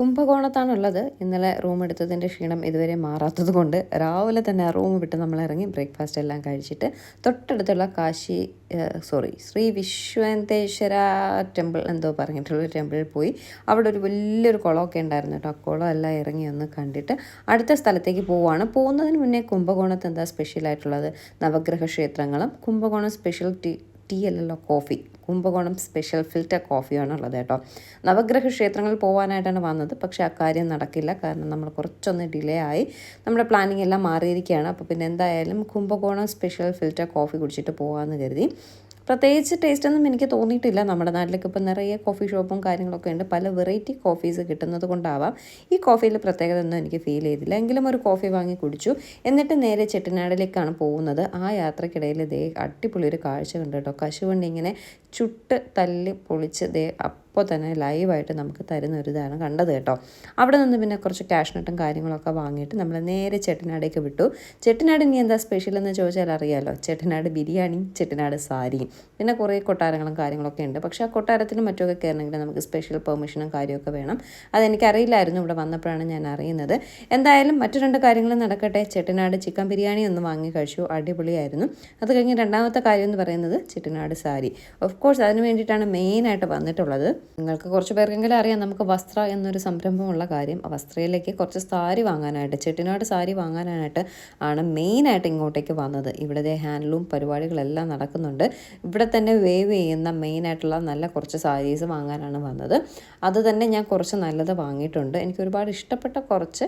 കുംഭകോണത്താണുള്ളത്. ഇന്നലെ റൂം എടുത്തതിന്റെ ക്ഷീണം ഇതുവരെ മാറാത്തത് കൊണ്ട് രാവിലെ തന്നെ ആ റൂം വിട്ട് നമ്മൾ ഇറങ്ങി ബ്രേക്ക്ഫാസ്റ്റ് എല്ലാം കഴിച്ചിട്ട് തൊട്ടടുത്തുള്ള കാശി സോറി ശ്രീ വിശ്വന്തേശ്വര ടെമ്പിൾ എന്തോ പറഞ്ഞിട്ടുള്ള ടെമ്പിളിൽ പോയി. അവിടെ ഒരു വലിയൊരു കുളമൊക്കെ ഉണ്ടായിരുന്നു കേട്ടോ. ആ കുളം എല്ലാം ഇറങ്ങി ഒന്ന് കണ്ടിട്ട് അടുത്ത സ്ഥലത്തേക്ക് പോവുകയാണ്. പോകുന്നതിന് മുന്നേ കുംഭകോണത്ത് എന്താ സ്പെഷ്യലായിട്ടുള്ളത് നവഗ്രഹ ക്ഷേത്രങ്ങളും കുംഭകോണം സ്പെഷ്യൽ ടീ ടീ അല്ലല്ലോ കോഫി കുംഭകോണം സ്പെഷ്യൽ ഫിൽറ്റർ കോഫിയാണ് ഉള്ളത് കേട്ടോ. നവഗ്രഹ ക്ഷേത്രങ്ങളിൽ പോകാനായിട്ടാണ് വന്നത്. പക്ഷേ അക്കാര്യം നടക്കില്ല. കാരണം നമ്മൾ കുറച്ചൊന്ന് ഡിലേ ആയി. നമ്മുടെ പ്ലാനിങ് എല്ലാം മാറിയിരിക്കുകയാണ്. അപ്പോൾ പിന്നെ എന്തായാലും കുംഭകോണം സ്പെഷ്യൽ ഫിൽറ്റർ കോഫി കുടിച്ചിട്ട് പോകാമെന്ന് കരുതി. പ്രത്യേകിച്ച് ടേസ്റ്റൊന്നും എനിക്ക് തോന്നിയിട്ടില്ല നമ്മുടെ നാട്ടിലേക്ക് ഇപ്പോൾ നിറയെ കോഫി ഷോപ്പും കാര്യങ്ങളൊക്കെ ഉണ്ട്. പല വെറൈറ്റി കോഫീസ് കിട്ടുന്നത് കൊണ്ടാവാം. ഈ കോഫിയിൽ പ്രത്യേകത ഒന്നും എനിക്ക് ഫീൽ ചെയ്തില്ല. എങ്കിലും ഒരു കോഫി വാങ്ങി കുടിച്ചു. എന്നിട്ട് നേരെ ചെട്ടിനാടിലേക്കാണ് പോകുന്നത്. ആ യാത്രക്കിടയിൽ ദേ അടിപൊളി ഒരു കാഴ്ച കണ്ടു കേട്ടോ. കശുവണ്ടി ഇങ്ങനെ ചുട്ട് തല്ലി പൊളിച്ച് ദേ അപ്പോൾ തന്നെ ലൈവായിട്ട് നമുക്ക് തരുന്ന ഒരു ഇതാണ് കണ്ടത് കേട്ടോ. അവിടെ നിന്ന് പിന്നെ കുറച്ച് കാഷ്നട്ടും കാര്യങ്ങളൊക്കെ വാങ്ങിയിട്ട് നമ്മൾ നേരെ ചെട്ടിനാടേക്ക് വിട്ടു. ചെട്ടിനാട് ഇനി എന്താ സ്പെഷ്യൽ എന്ന് ചോദിച്ചാൽ അറിയാമല്ലോ ചെട്ടിനാട് ബിരിയാണി ചെട്ടിനാട് സാരി പിന്നെ കുറേ കൊട്ടാരങ്ങളും കാര്യങ്ങളൊക്കെ ഉണ്ട്. പക്ഷേ ആ കൊട്ടാരത്തിലും മറ്റൊക്കെ കയറണമെങ്കിൽ നമുക്ക് സ്പെഷ്യൽ പെർമിഷനും കാര്യമൊക്കെ വേണം. അതെനിക്കറിയില്ലായിരുന്നു. ഇവിടെ വന്നപ്പോഴാണ് ഞാൻ അറിയുന്നത്. എന്തായാലും മറ്റു രണ്ട് കാര്യങ്ങൾ നടക്കട്ടെ. ചെട്ടിനാട് ചിക്കൻ ബിരിയാണി ഒന്ന് വാങ്ങി കഴിച്ചു. അടിപൊളിയായിരുന്നു. അത് കഴിഞ്ഞ് രണ്ടാമത്തെ കാര്യം എന്ന് പറയുന്നത് ചെട്ടിനാട് സാരി. ഓഫ് കോഴ്സ് അതിന് വേണ്ടിയിട്ടാണ് മെയിനായിട്ട് വന്നിട്ടുള്ളത്. നിങ്ങൾക്ക് കുറച്ച് പേർക്കെങ്കിലും അറിയാം നമുക്ക് വസ്ത്ര എന്നൊരു സംരംഭമുള്ള കാര്യം. വസ്ത്രയിലേക്ക് കുറച്ച് സാരി വാങ്ങാനായിട്ട് ചെട്ടിനാട് സാരി വാങ്ങാനായിട്ട് ആണ് മെയിനായിട്ട് ഇങ്ങോട്ടേക്ക് വന്നത്. ഇവിടുത്തെ ഹാൻഡ്ലൂം പരിപാടികളെല്ലാം നടക്കുന്നുണ്ട്. ഇവിടെ തന്നെ വേവ് ചെയ്യുന്ന മെയിനായിട്ടുള്ള നല്ല കുറച്ച് സാരീസ് വാങ്ങാനാണ് വന്നത്. അത് തന്നെ ഞാൻ കുറച്ച് നല്ലത് വാങ്ങിയിട്ടുണ്ട്. എനിക്ക് ഒരുപാട് ഇഷ്ടപ്പെട്ട കുറച്ച്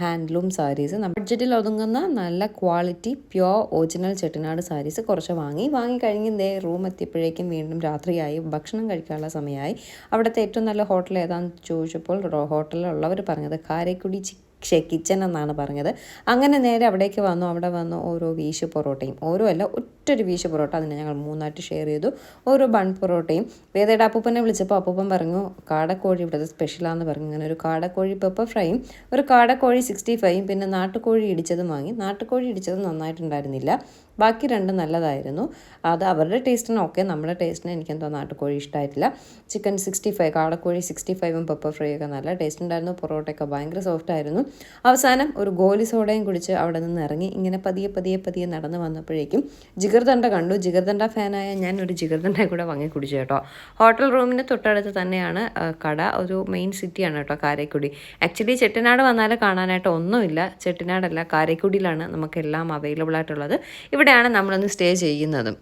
ഹാൻഡ്ലൂം സാരീസ്. ബഡ്ജറ്റിൽ ഒതുങ്ങുന്ന നല്ല quality pure original Chettinad saris കുറച്ച് വാങ്ങി. വാങ്ങി കഴിഞ്ഞ് റൂം എത്തിയപ്പോഴേക്കും വീണ്ടും രാത്രിയായി. ഭക്ഷണം കഴിക്കാനുള്ള സമയമായി. അവിടുത്തെ ഏറ്റവും നല്ല ഹോട്ടൽ ഏതാണെന്ന് ചോദിച്ചപ്പോൾ ഹോട്ടലിലുള്ളവർ പറഞ്ഞത് കാരക്കുടി ക്ഷേ കിച്ചൻ എന്നാണ് പറഞ്ഞത്. അങ്ങനെ നേരെ അവിടേക്ക് വന്നു. അവിടെ വന്നു ഓരോ വീശ് പൊറോട്ടയും. ഓരോ അല്ല ഒറ്റൊരു വീശ് പൊറോട്ട അതിനെ ഞങ്ങൾ മൂന്നായിട്ട് ഷെയർ ചെയ്തു. ഓരോ ബൺ പൊറോട്ടയും. വേദയുടെ അപ്പൂപ്പനെ വിളിച്ചപ്പോൾ അപ്പൂപ്പൻ പറഞ്ഞു കാടക്കോഴി ഇവിടുത്തെ സ്പെഷ്യലാന്ന് പറഞ്ഞു. അങ്ങനെ ഒരു കാടക്കോഴി പെപ്പർ ഫ്രൈയും ഒരു കാടക്കോഴി സിക്സ്റ്റി ഫൈവും പിന്നെ നാട്ടുകോഴി ഇടിച്ചതും വാങ്ങി. നാട്ടുകോഴി ഇടിച്ചത് നന്നായിട്ടുണ്ടായിരുന്നില്ല. ബാക്കി രണ്ടും നല്ലതായിരുന്നു. അത് അവരുടെ ടേസ്റ്റിന് ഓക്കെ നമ്മുടെ ടേസ്റ്റിന് എനിക്കെന്തോ നാട്ടുകോഴി ഇഷ്ടമായിട്ടില്ല ചിക്കൻ സിക്സ്റ്റി ഫൈവ് കാടക്കോഴി സിക്സ്റ്റി ഫൈവും പെപ്പർ ഫ്രൈ ഒക്കെ നല്ല ടേസ്റ്റ് ഉണ്ടായിരുന്നു. പൊറോട്ടയൊക്കെ ഭയങ്കര സോഫ്റ്റ് ആയിരുന്നു. അവസാനം ഒരു ഗോലി സോഡയും കുടിച്ച് അവിടെ നിന്ന് ഇറങ്ങി. ഇങ്ങനെ പതിയെ പതിയെ പതിയെ നടന്ന് വന്നപ്പോഴേക്കും ജിഗർദണ്ഡ കണ്ടു. ജിഗർദണ്ഡ ഫാനായ ഞാൻ ഒരു ജിഗർദണ്ഡ കൂടെ വാങ്ങി കുടിച്ചു കേട്ടോ. ഹോട്ടൽ റൂമിന് തൊട്ടടുത്ത് തന്നെയാണ് കട. ഒരു മെയിൻ സിറ്റിയാണ് കേട്ടോ കാരക്കുടി. ആക്ച്വലി ചെട്ടിനാട് വന്നാൽ കാണാനായിട്ട് ഒന്നുമില്ല. ചെട്ടിനാടല്ല കാരക്കുടിയിലാണ് നമുക്കെല്ലാം അവൈലബിൾ ആയിട്ടുള്ളത് ഇവിടെയാണ് നമ്മളൊന്ന് സ്റ്റേ ചെയ്യുന്നതും.